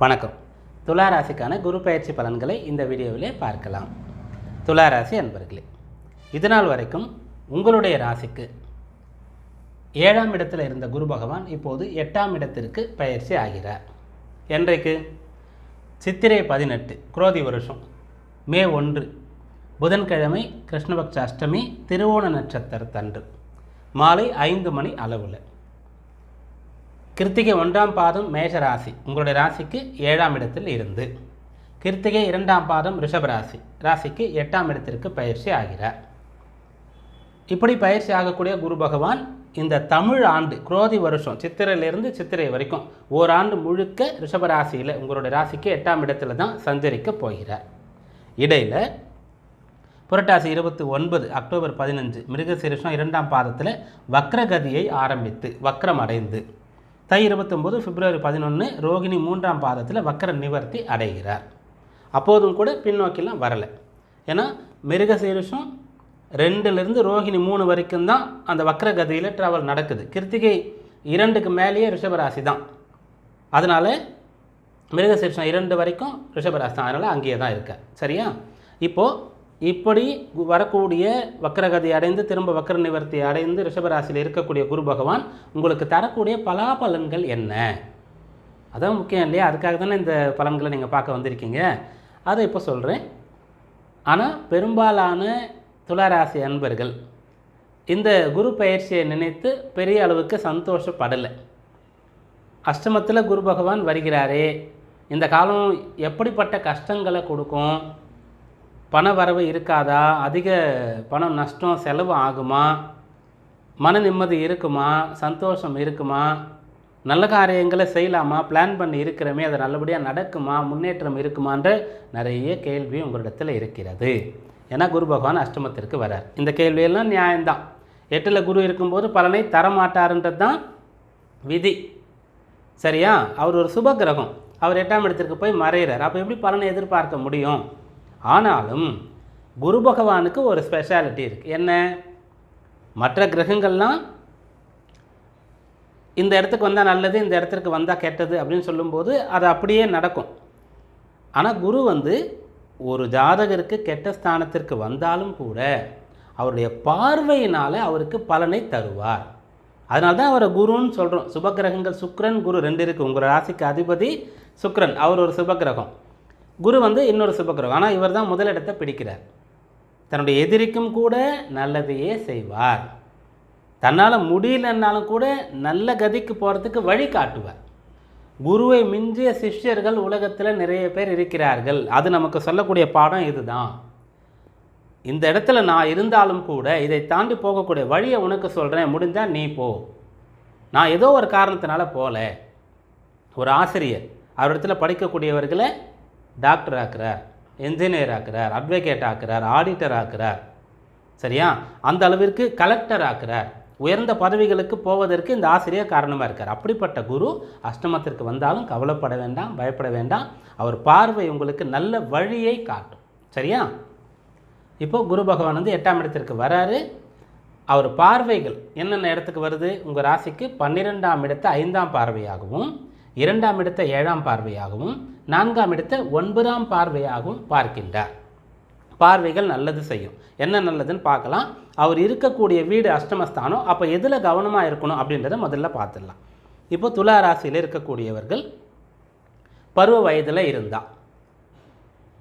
வணக்கம். துலா ராசிக்கான குரு பயிற்சி பலன்களை இந்த வீடியோவிலே பார்க்கலாம். துளாராசி அன்பர்களே இது நாள் வரைக்கும் உங்களுடைய ராசிக்கு ஏழாம் இடத்தில் இருந்த குரு பகவான் இப்போது எட்டாம் இடத்திற்கு பயிற்சி ஆகிறார். என்றைக்கு? சித்திரை பதினெட்டு குரோதி வருஷம் மே ஒன்று புதன்கிழமை கிருஷ்ணபக்ஷ அஷ்டமி திருவோண நட்சத்திரத்தன்று மாலை ஐந்து மணி அளவில். கிருத்திகை ஒன்றாம் பாதம் மேஷ ராசி உங்களுடைய ராசிக்கு ஏழாம் இடத்தில் இருந்து. கிருத்திகை இரண்டாம் பாதம் ரிஷப ராசி ராசிக்கு எட்டாம் இடத்திற்கு பயிற்சி ஆகிறார். இப்படி பயிற்சி ஆகக்கூடிய குரு பகவான் இந்த தமிழ் ஆண்டு குரோதி வருஷம் சித்திரையிலிருந்து சித்திரை வரைக்கும் ஓராண்டு முழுக்க ரிஷப ராசியில் உங்களுடைய ராசிக்கு எட்டாம் இடத்துல தான் சஞ்சரிக்க போகிறார். இடையில் புரட்டாசி இருபத்தி ஒன்பது அக்டோபர் பதினஞ்சு மிருகசீரிஷம் இரண்டாம் பாதத்தில் வக்ரகதியை ஆரம்பித்து வக்ரம் அடைந்து. தை இருபத்தொம்போது பிப்ரவரி பதினொன்று ரோகிணி மூன்றாம் பாதத்தில் வக்கர நிவர்த்தி அடைகிறார். அப்போதும் கூட பின்னோக்கிலாம் வரலை. ஏன்னா மிருகசீரிஷம் ரெண்டுலேருந்து ரோகிணி மூணு வரைக்கும் தான் அந்த வக்ரகதியில் ட்ராவல் நடக்குது. கிருத்திகை இரண்டுக்கு மேலேயே ரிஷபராசி தான். அதனால் மிருகசீர்ஷம் இரண்டு வரைக்கும் ரிஷபராசி தான். அதனால் அங்கேயே தான் இருக்க சரியா? இப்போது இப்படி வரக்கூடிய வக்கரகதி அடைந்து திரும்ப வக்ர நிவர்த்தி அடைந்து ரிஷபராசியில் இருக்கக்கூடிய குரு பகவான் உங்களுக்கு தரக்கூடிய பலாபலன்கள் என்ன? அதான் முக்கியம் இல்லையா? அதுக்காக தானே இந்த பலன்களை நீங்கள் பார்க்க வந்திருக்கீங்க. அதை இப்போ சொல்கிறேன் ஆனால் பெரும்பாலான துளாராசி அன்பர்கள் இந்த குரு பயிற்சியை நினைத்து பெரிய அளவுக்கு சந்தோஷப்படலை. அஷ்டமத்தில் குரு பகவான் வருகிறாரே. இந்த காலம் எப்படிப்பட்ட கஷ்டங்களை கொடுக்கும்? பண வரவு இருக்காதா? அதிக பணம் நஷ்டம் செலவு ஆகுமா? மன நிம்மதி இருக்குமா? சந்தோஷம் இருக்குமா? நல்ல காரியங்களை செய்யலாமா? பிளான் பண்ணி இருக்கிறோமே அது நல்லபடியாக நடக்குமா? முன்னேற்றம் இருக்குமான்ற நிறைய கேள்வி உங்களிடத்தில் இருக்கிறது. ஏன்னா குரு பகவான் அஷ்டமத்திற்கு வரார் இந்த கேள்வியெல்லாம் நியாயம்தான். எட்டில் குரு இருக்கும்போது பலனை தரமாட்டாருன்றது தான் விதி. சரியா? அவர் ஒரு சுப கிரகம். அவர் எட்டாம் இடத்திற்கு போய் மறையிறார். அப்போ எப்படி பலனை எதிர்பார்க்க முடியும்? ஆனாலும் குரு பகவானுக்கு ஒரு ஸ்பெஷாலிட்டி இருக்குது என்ன? மற்ற கிரகங்கள்லாம் இந்த இடத்துக்கு வந்தால் நல்லது இந்த இடத்துக்கு வந்தால் கெட்டது அப்படின்னு சொல்லும்போது அது அப்படியே நடக்கும். ஆனால் குரு வந்து ஒரு ஜாதகருக்கு கெட்ட ஸ்தானத்திற்கு வந்தாலும் கூட அவருடைய பார்வையினால் அவருக்கு பலனை தருவார். அதனால தான் அவரை குருன்னு சொல்கிறோம் சுபகிரகங்கள் சுக்ரன் குரு ரெண்டு இருக்குது உங்கள் ராசிக்கு அதிபதி சுக்ரன் அவர் ஒரு சுபகிரகம் குரு வந்து இன்னொரு சுபகிரகம் ஆனால் இவர் தான் முதலிடத்தை பிடிக்கிறார். தன்னுடைய எதிரிக்கும் கூட நல்லதையே செய்வார். தன்னால் முடியலன்னாலும் கூட நல்ல கதிக்கு போகிறதுக்கு வழி காட்டுவார். குருவை மிஞ்சிய சிஷ்யர்கள் உலகத்தில் நிறைய பேர் இருக்கிறார்கள். அது நமக்கு சொல்லக்கூடிய பாடம் இதுதான். இந்த இடத்துல நான் இருந்தாலும் கூட இதை தாண்டி போகக்கூடிய வழியை உனக்கு சொல்கிறேன் முடிஞ்சால் நீ போ. நான் ஏதோ ஒரு காரணத்தினால போகல ஒரு ஆசிரியர் அவரிடத்தில் படிக்கக்கூடியவர்களை டாக்டர் ஆக்குறார் என்ஜினியர் ஆக்குறார் அட்வொகேட் ஆக்குறார் ஆடிட்டர் ஆக்குறார். சரியா? அந்த அளவிற்கு கலெக்டர் ஆக்குறார். உயர்ந்த பதவிகளுக்கு போவதற்கு இந்த ஆசிரியர் காரணமாக இருக்கார். அப்படிப்பட்ட குரு அஷ்டமத்திற்கு வந்தாலும் கவலைப்பட வேண்டாம் பயப்பட வேண்டாம். அவர் பார்வை உங்களுக்கு நல்ல வழியை காட்டும். சரியா? இப்போது குரு பகவான் வந்து எட்டாம் இடத்திற்கு வராரு. அவர் பார்வைகள் என்னென்ன இடத்துக்கு வருது? உங்கள் ராசிக்கு பன்னிரெண்டாம் இடத்து ஐந்தாம் பார்வையாகவும் இரண்டாம் இடத்தை ஏழாம் பார்வையாகவும் நான்காம் இடத்தை ஒன்பதாம் பார்வையாகவும் பார்க்கின்றார். பார்வைகள் நல்லது செய்யும். என்ன நல்லதுன்னு பார்க்கலாம். அவர் இருக்கக்கூடிய வீடு அஷ்டமஸ்தானம். அப்போ எதில் கவனமாக இருக்கணும் அப்படின்றத முதல்ல பார்த்துடலாம். இப்போ துலா ராசியில் இருக்கக்கூடியவர்கள் பருவ வயதில் இருந்தால்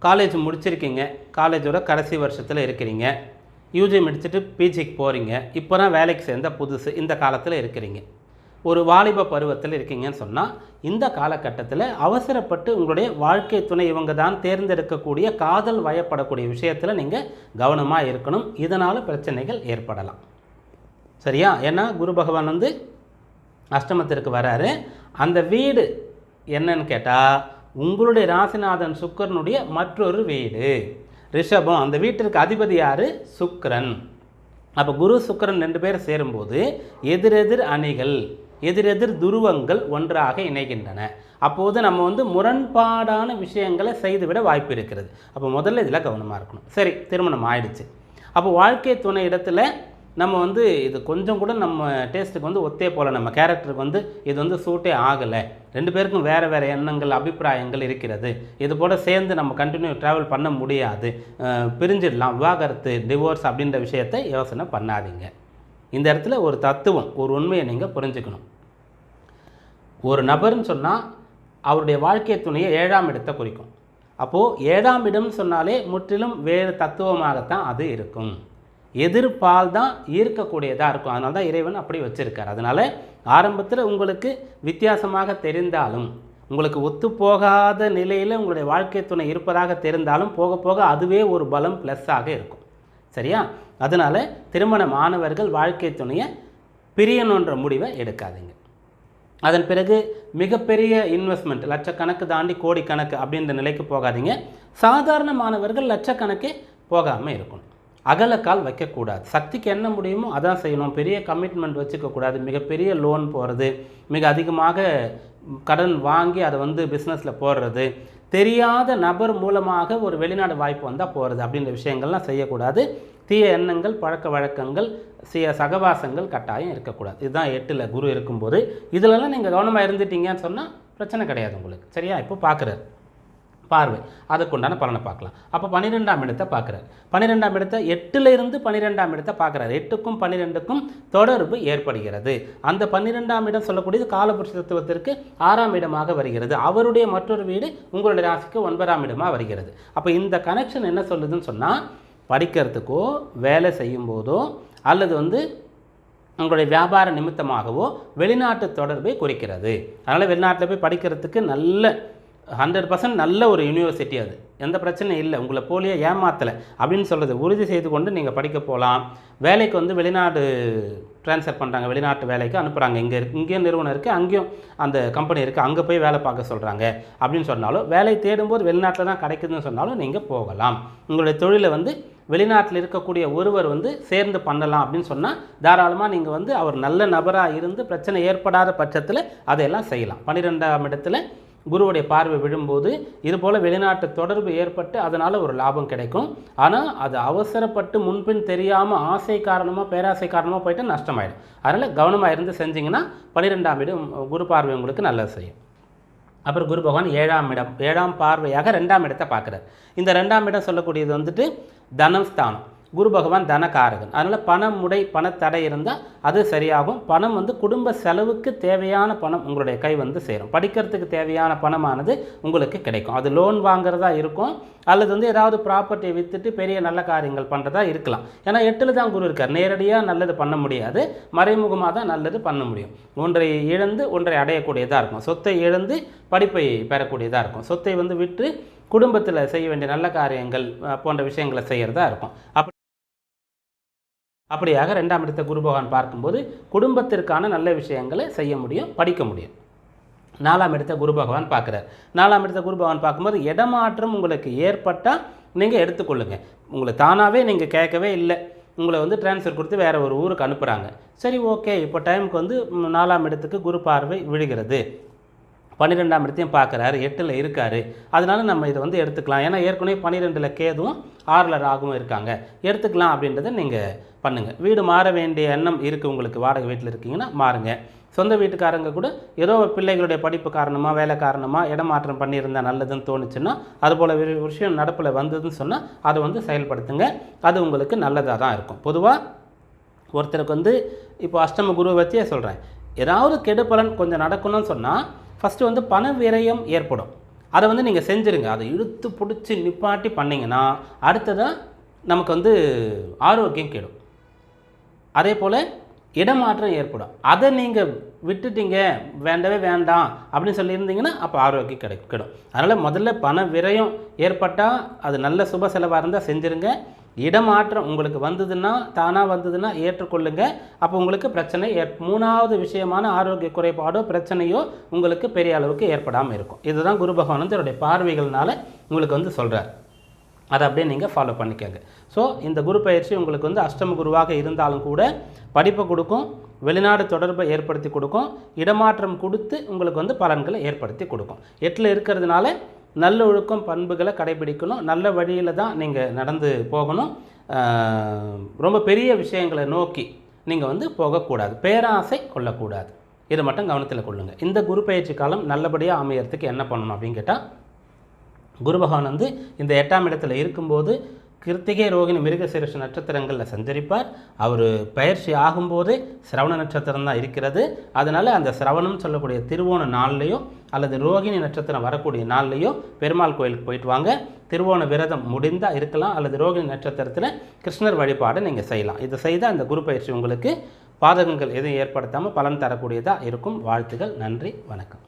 காலேஜ் முடிச்சிருக்கீங்க. காலேஜோட கடைசி வருஷத்தில் இருக்கிறீங்க. யூஜி முடிச்சுட்டு பிஜிக்கு போகிறீங்க இப்போ தான் வேலைக்கு சேர்ந்த புதுசு. இந்த காலத்தில் இருக்கிறீங்க. ஒரு வாலிப பருவத்தில் இருக்கீங்கன்னு சொன்னால் இந்த காலகட்டத்தில் அவசரப்பட்டு உங்களுடைய வாழ்க்கை துணை இவங்க தான் தேர்ந்தெடுக்கக்கூடிய காதல் வயப்படக்கூடிய விஷயத்தில் நீங்கள் கவனமாக இருக்கணும். இதனால் பிரச்சனைகள் ஏற்படலாம். சரியா? ஏன்னா குரு பகவான் வந்து அஷ்டமத்திற்கு வராரு. அந்த வீடு என்னன்னு கேட்டால் உங்களுடைய ராசிநாதன் சுக்கரனுடைய மற்றொரு வீடு. ரிஷபம் அந்த வீட்டிற்கு அதிபதி யார்? சுக்கரன். அப்போ குரு சுக்கரன் ரெண்டு பேர் சேரும்போது எதிரெதிர் அணிகள் எதிரெதிர் துருவங்கள் ஒன்றாக இணைகின்றன. அப்போது நம்ம வந்து முரண்பாடான விஷயங்களை செய்துவிட வாய்ப்பு இருக்கிறது. அப்போ முதல்ல இதில் கவனமாக இருக்கணும். சரி திருமணம் ஆயிடுச்சு. அப்போ வாழ்க்கை துணை இடத்துல நம்ம வந்து இது கொஞ்சம் கூட நம்ம டேஸ்ட்டுக்கு வந்து ஒத்தே போல நம்ம கேரக்டருக்கு வந்து இது வந்து சூட்டே ஆகலை. ரெண்டு பேருக்கும் வேறு வேறு எண்ணங்கள் அபிப்பிராயங்கள் இருக்கிறது. இது போல் சேர்ந்து நம்ம கண்டினியூ ட்ராவல் பண்ண முடியாது. பிரிஞ்சிடலாம். விவாகரத்து டிவோர்ஸ் அப்படின்ற விஷயத்தை யோசனை பண்ணாதீங்க. இந்த இடத்துல ஒரு தத்துவம் ஒரு உண்மையை நீங்கள் புரிஞ்சுக்கணும். ஒரு நபர்னு சொன்னால் அவருடைய வாழ்க்கை துணையை ஏழாம் இடத்தை குறிக்கும். அப்போது ஏழாம் இடம்னு சொன்னாலே முற்றிலும் வேறு தத்துவமாகத்தான் அது இருக்கும். எதிர்பால் தான் ஈர்க்கக்கூடியதாக இருக்கும். அதனால தான் இறைவன் அப்படி வச்சுருக்கார். அதனால் ஆரம்பத்தில் உங்களுக்கு வித்தியாசமாக தெரிந்தாலும் உங்களுக்கு ஒத்துப்போகாத நிலையில் உங்களுடைய வாழ்க்கை துணை இருப்பதாக தெரிந்தாலும் போக போக அதுவே ஒரு பலம் ப்ளஸ்ஸாக இருக்கும். சரியா? அதனால் திருமண மாணவர்கள் வாழ்க்கை துணையை பிரியணுன்ற முடிவை எடுக்காதீங்க. அதன் பிறகு மிகப்பெரிய இன்வெஸ்ட்மெண்ட் லட்சக்கணக்கு தாண்டி கோடிக்கணக்கு அப்படின்ற நிலைக்கு போகாதீங்க. சாதாரண மாணவர்கள் லட்சக்கணக்கே போகாமல் இருக்கணும். அகலக்கால் வைக்கக்கூடாது. சக்திக்கு என்ன முடியுமோ அதான் செய்யணும். பெரிய கமிட்மெண்ட் வச்சுக்கக்கூடாது மிகப்பெரிய லோன் போகிறது மிக அதிகமாக கடன் வாங்கி அதை வந்து பிஸ்னஸில் போடுறது தெரியாத நபர் மூலமாக ஒரு வெளிநாடு வாய்ப்பு வந்தால் போகிறது அப்படின்ற விஷயங்கள்லாம் செய்யக்கூடாது. தீய எண்ணங்கள் பழக்க வழக்கங்கள் சில சகவாசங்கள் கட்டாயம் இருக்கக்கூடாது. இதுதான் எட்டில் குரு இருக்கும்போது. இதிலெல்லாம் நீங்கள் கவனமாக இருந்துட்டீங்கன்னு சொன்னால் பிரச்சனை கிடையாது உங்களுக்கு. சரியா? இப்போ பார்க்குறாரு பார்வை. அதுக்குண்டான பலனை பார்க்கலாம். அப்போ பன்னிரெண்டாம் இடத்தை பார்க்குறாரு பன்னிரெண்டாம் இடத்தை எட்டுல இருந்து பன்னிரெண்டாம் இடத்தை பார்க்குறாரு எட்டுக்கும் பன்னிரெண்டுக்கும் தொடர்பு ஏற்படுகிறது. அந்த பன்னிரெண்டாம் இடம் சொல்லக்கூடியது காலபுருஷ தத்துவத்திற்கு ஆறாம் இடமாக வருகிறது. அவருடைய மற்றொரு வீடு உங்களுடைய ராசிக்கு ஒன்பதாம் இடமாக வருகிறது. அப்போ இந்த கனெக்ஷன் என்ன சொல்லுதுன்னு சொன்னால் படிக்கிறதுக்கோ வேலை செய்யும்போதோ அல்லது வந்து உங்களுடைய வியாபார நிமித்தமாகவோ வெளிநாட்டு தொடர்பை குறிக்கிறது. அதனால் வெளிநாட்டில் போய் படிக்கிறதுக்கு நல்ல ஹண்ட்ரட் பர்சன்ட் நல்ல ஒரு யூனிவர்சிட்டி அது. எந்த பிரச்சனையும் இல்லை உங்களை போலியே ஏமாத்தலை அப்படின்னு சொல்கிறது உறுதி செய்து கொண்டு நீங்கள் படிக்க போகலாம் வேலைக்கு வந்து வெளிநாடு ட்ரான்ஸ்ஃபர் பண்ணுறாங்க வெளிநாட்டு வேலைக்கு அனுப்புகிறாங்க இங்கே இருக்கு இங்கேயும் நிறுவனம் இருக்குது அங்கேயும் அந்த கம்பெனி இருக்குது அங்கே போய் வேலை பார்க்க சொல்கிறாங்க அப்படின்னு சொன்னாலும் வேலை தேடும்போது வெளிநாட்டில் தான் கிடைக்குதுன்னு சொன்னாலும் நீங்கள் போகலாம். உங்களுடைய தொழிலை வந்து வெளிநாட்டில் இருக்கக்கூடிய ஒருவர் வந்து சேர்ந்து பண்ணலாம் அப்படின்னு சொன்னால் தாராளமாக நீங்கள் வந்து அவர் நல்ல நபராக இருந்து பிரச்சனை ஏற்படாத பட்சத்தில் அதையெல்லாம் செய்யலாம். பன்னிரெண்டாம் இடத்துல குருவுடைய பார்வை விழும்போது இதுபோல் வெளிநாட்டு தொடர்பு ஏற்பட்டு அதனால் ஒரு லாபம் கிடைக்கும். ஆனால் அது அவசரப்பட்டு முன்பின் தெரியாமல் ஆசை காரணமாக பேராசை காரணமாக போயிட்டு நஷ்டமாயிடும். அதனால் கவனமாக இருந்து செஞ்சிங்கன்னா பன்னிரெண்டாம் இடம் குரு பார்வை உங்களுக்கு நல்லது செய்யும். அப்புறம் குரு பகவான் ஏழாம் இடம். ஏழாம் பார்வையாக ரெண்டாம் இடத்தை பார்க்குறார். இந்த ரெண்டாம் இடம் சொல்லக்கூடியது வந்துட்டு தனம் ஸ்தானம் குரு பகவான் தனகாரகன். அதனால் பணம் முடை பணத்தடை இருந்தால் அது சரியாகும். பணம் வந்து குடும்ப செலவுக்கு தேவையான பணம் உங்களுடைய கை வந்து சேரும். படிக்கிறதுக்கு தேவையான பணமானது உங்களுக்கு கிடைக்கும். அது லோன் வாங்குறதா இருக்கும். அல்லது வந்து ஏதாவது ப்ராப்பர்ட்டியை விற்றுட்டு பெரிய நல்ல காரியங்கள் பண்ணுறதா இருக்கலாம். ஏன்னா எட்டில் தான் குரு இருக்கார். நேரடியாக நல்லது பண்ண முடியாது. மறைமுகமாக தான் நல்லது பண்ண முடியும். ஒன்றை இழந்து ஒன்றை அடையக்கூடியதாக இருக்கும். சொத்தை இழந்து படிப்பை பெறக்கூடியதாக இருக்கும். சொத்தை வந்து விற்று குடும்பத்தில் செய்ய வேண்டிய நல்ல காரியங்கள் போன்ற விஷயங்களை செய்கிறதா இருக்கும். அப்படி அப்படியாக ரெண்டாம் இடத்தை குரு பகவான் பார்க்கும்போது குடும்பத்திற்கான நல்ல விஷயங்களை செய்ய முடியும் படிக்க முடியும். நாலாம் இடத்தை குரு பகவான் பார்க்குறார். நாலாம் இடத்தை குரு பகவான் பார்க்கும்போது இடமாற்றம் உங்களுக்கு ஏற்பட்டால் நீங்கள் எடுத்துக்கொள்ளுங்கள் உங்களை தானாகவே நீங்கள் கேட்கவே இல்லை. உங்களை வந்து ட்ரான்ஸ்ஃபர் கொடுத்து வேறு ஒரு ஊருக்கு அனுப்புகிறாங்க சரி ஓகே இப்போ டைமுக்கு வந்து நாலாம் இடத்துக்கு குரு பார்வை விழுகிறது. பன்னிரெண்டாம் இடத்தையும் பார்க்குறாரு எட்டில் இருக்காரு. அதனால நம்ம இதை வந்து எடுத்துக்கலாம். ஏன்னா ஏற்கனவே பன்னிரெண்டில் கேதுவும் ஆறில் ராகுவும் இருக்காங்க. எடுத்துக்கலாம் அப்படின்றத நீங்கள் பண்ணுங்கள் வீடு மாற வேண்டிய எண்ணம் இருக்குது உங்களுக்கு. வாடகை வீட்டில் இருக்கீங்கன்னா மாறுங்க. சொந்த வீட்டுக்காரங்க கூட ஏதோ பிள்ளைகளுடைய படிப்பு காரணமாக வேலை காரணமாக இடமாற்றம் பண்ணியிருந்தால் நல்லதுன்னு தோணுச்சுன்னா அதுபோல் ஒரு விஷயம் நடப்பில் வந்ததுன்னு சொன்னால் அதை வந்து செயல்படுத்துங்க. அது உங்களுக்கு நல்லதாக தான் இருக்கும். பொதுவாக ஒருத்தருக்கு வந்து இப்போ அஷ்டம குருவை வச்சே சொல்கிறேன் ஏதாவது கெடுபலன் கொஞ்சம் நடக்கணும்னு சொன்னால் ஃபஸ்ட்டு வந்து பண விரயம் ஏற்படும். அதை வந்து நீங்கள் செஞ்சுருங்க. அதை இழுத்து பிடிச்சி நிப்பாட்டி பண்ணிங்கன்னா அடுத்ததாக நமக்கு வந்து ஆரோக்கியம் கெடும். அதே போல் இடமாற்றம் ஏற்படும். அதை நீங்கள் விட்டுட்டீங்க வேண்டவே வேண்டாம் அப்படின்னு சொல்லியிருந்தீங்கன்னா அப்போ ஆரோக்கியம் கிடைக்கிடும் கெடும். அதனால் முதல்ல பண விரயம் ஏற்பட்டால் அது நல்ல சுப செலவாக இருந்தால் செஞ்சுருங்க. இடமாற்றம் உங்களுக்கு வந்ததுன்னா தானாக வந்ததுன்னா ஏற்றுக்கொள்ளுங்க. அப்போ உங்களுக்கு பிரச்சனை ஏற் மூணாவது விஷயமான ஆரோக்கிய குறைபாடோ பிரச்சனையோ உங்களுக்கு பெரிய அளவுக்கு ஏற்படாமல் இருக்கும். இதுதான் குரு பகவான் வந்து பார்வைகள்னால உங்களுக்கு வந்து சொல்கிறார் அதை அப்படியே நீங்கள் ஃபாலோ பண்ணிக்கோங்க. ஸோ இந்த குரு பயிற்சி உங்களுக்கு வந்து அஷ்டம குருவாக இருந்தாலும் கூட படிப்பை கொடுக்கும் வெளிநாடு தொடர்பை ஏற்படுத்தி கொடுக்கும் இடமாற்றம் கொடுத்து உங்களுக்கு வந்து பலன்களை ஏற்படுத்தி கொடுக்கும். எட்டில் இருக்கிறதுனால நல்ல ஒழுக்கம் பண்புகளை கடைபிடிக்கணும். நல்ல வழியில் தான் நீங்கள் நடந்து போகணும். ரொம்ப பெரிய விஷயங்களை நோக்கி நீங்கள் வந்து போகக்கூடாது. பேராசை கொள்ளக்கூடாது. இதை மட்டும் கவனத்தில் கொள்ளுங்கள் இந்த குரு பயிற்சி காலம் நல்லபடியாக அமையறதுக்கு என்ன பண்ணணும் அப்படின்னு கேட்டால் குரு பகவான் வந்து இந்த எட்டாம் இடத்துல இருக்கும்போது கிருத்திகை ரோகிணி மிருகசீரஷ நட்சத்திரங்களில் சஞ்சரிப்பார். அவர் பயிற்சி ஆகும்போது சிரவண நட்சத்திரம் தான் இருக்கிறது. அதனால் அந்த சிரவணம் சொல்லக்கூடிய திருவோண நாள்லேயோ அல்லது ரோகிணி நட்சத்திரம் வரக்கூடிய நாள்லேயோ பெருமாள் கோயிலுக்கு போயிட்டு வாங்க. திருவோண விரதம் முடிந்தால் இருக்கலாம். அல்லது ரோகிணி நட்சத்திரத்தில் கிருஷ்ணர் வழிபாடு நீங்கள் செய்யலாம். இதை செய்தால் அந்த குரு பயிற்சி உங்களுக்கு பாதகங்கள் எதுவும் ஏற்படுத்தாமல் பலன் தரக்கூடியதாக இருக்கும். வாழ்த்துகள் நன்றி. வணக்கம்.